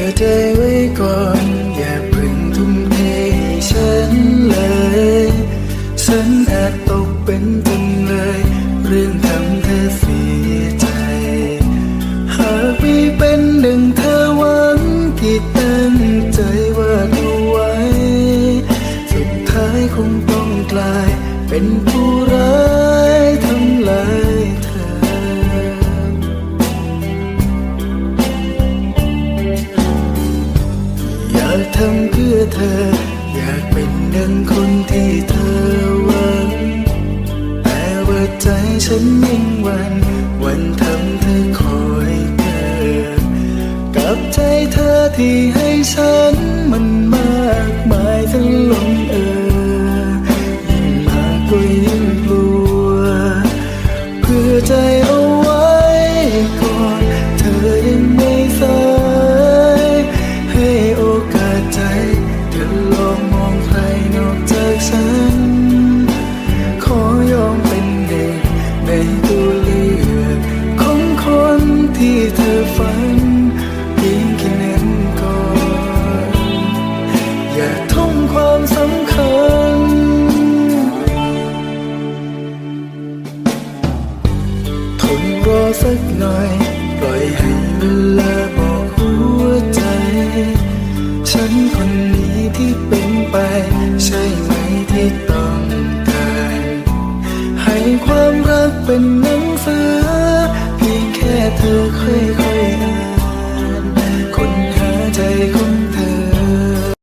อน อย่าพิ่งทุ่มเทให้ฉันเลย ฉันอาจตกเป็นจำเลย เรื่องทำเธอเสียใจ หากไม่เป็นดังเธอหวังที่ตั้งใจว่าดูไว้ สุดท้ายคงต้องกลาย เป็นผู้ร้ายทำลาย ทำเพื่อเธอ อยากเป็นดังคนที่เธอหวัง แต่ว่าใจฉันยิ่งหวัน วันทำเธอคอยเกิดกับใจเธอที่ให้ฉันมันมากมายทั้งลมเออยิ่งมากก็ยิ่งกลัว เพื่อใจ รอสักหน่อย ปล่อยให้เวลาบอกหัวใจ ฉันคนนี้ที่เป็นไป ใช่ไหมที่ต้องการให้ความรักเป็นหนังสือเพียงแค่เธอเคย